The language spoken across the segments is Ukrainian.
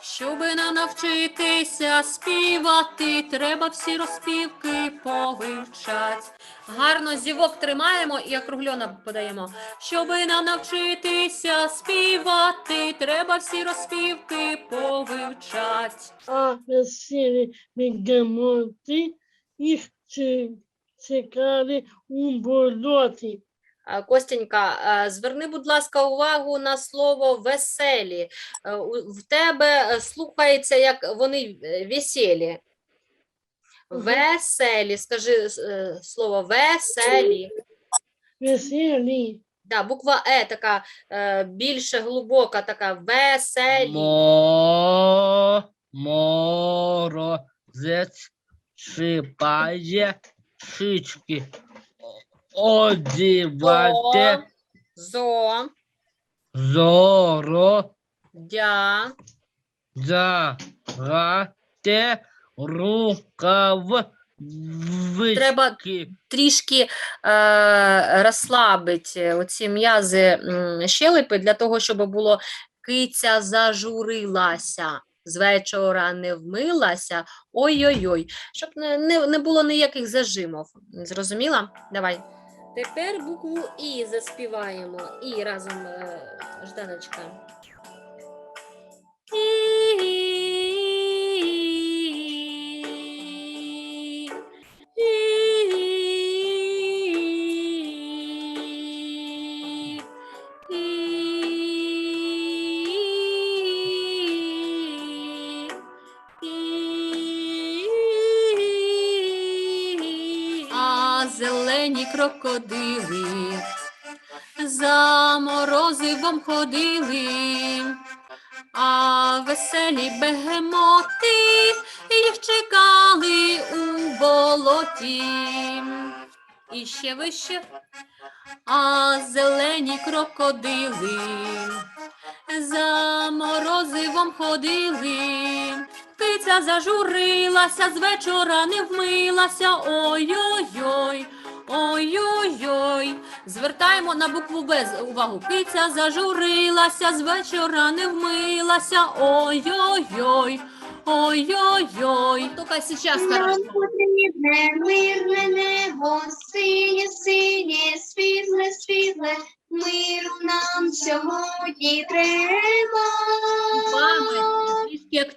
Щоби нам навчитися співати, треба всі розпівки повивчать. Гарно зівок тримаємо і округльона подаємо. Щоби нам навчитися співати, треба всі розпівки повивчать. А веселі їх чекали у болоті. А, Костенька, зверни, будь ласка, увагу на слово веселі. Е, В тебе е, слухається, як вони е, веселі. Веселі, скажи е, слово веселі. Веселі. Да, буква Е така е, більше глибока, така веселі. Мо, морозець шипає шички. Одівайте Зо, зоро дя, загате рукав Треба трішки е, розслабити оці м'язи щелепи для того, щоб було киця зажурилася. З вечора не вмилася. Ой-ой-ой, щоб не, не, не було ніяких зажимів. Зрозуміла? Давай. Тепер букву І заспіваємо. І разом е, Жданочка. Зелені крокодили за морозивом ходили, а веселі бегемоти їх чекали у болоті. І ще вище, а зелені крокодили за морозивом ходили. Киця зажурилася, з вечора не вмилася. Ой-ой-ой, ой-ой-ой. Звертаємо на букву Б увагу. Киця зажурилася, з вечора не вмилася. Ой-ой-ой, ой-ой-ой. Тільки зараз Нам хорошо. мирне небо, синє, синє, світле, світле, миру нам сьогодні треба. Трішки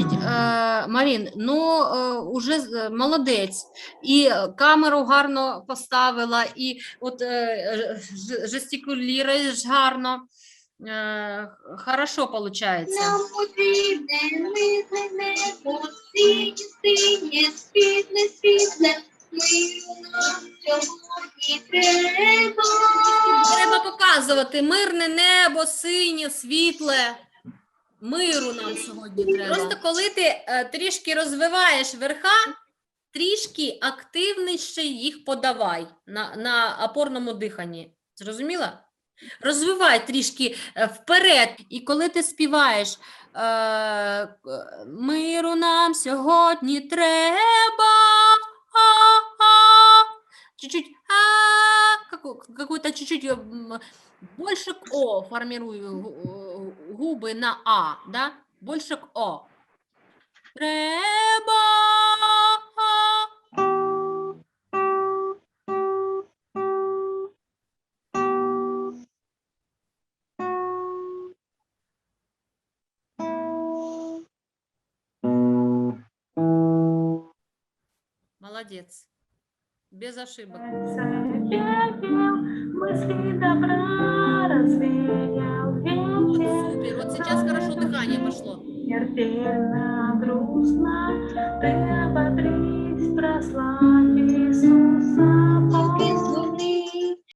Значить, е, Марін, ну е, уже е, молодець, і камеру гарно поставила, і от ж- жестикулюєш гарно. Хорошо виходить. Нам потрібне мирне небо, синє, синє, світле, світле, миру нам сьогодні треба. Треба показувати мирне небо, синє, світле. Миру нам сьогодні треба. Просто коли ти е, трішки розвиваєш верха, трішки активніше їх подавай на, на опорному диханні. Зрозуміла? Розвивай трішки е, вперед. І коли ти співаєш е, миру нам сьогодні треба. Чуть-чуть а, какую-то чуть-чуть м, больше к О формирую гу- губы на А, да? Больше к О. Треба. Молодец. Без ошибок. Вот, супер. Вот сейчас хорошо дыхание пошло. Смертельно грустно, ты ободрись, прослави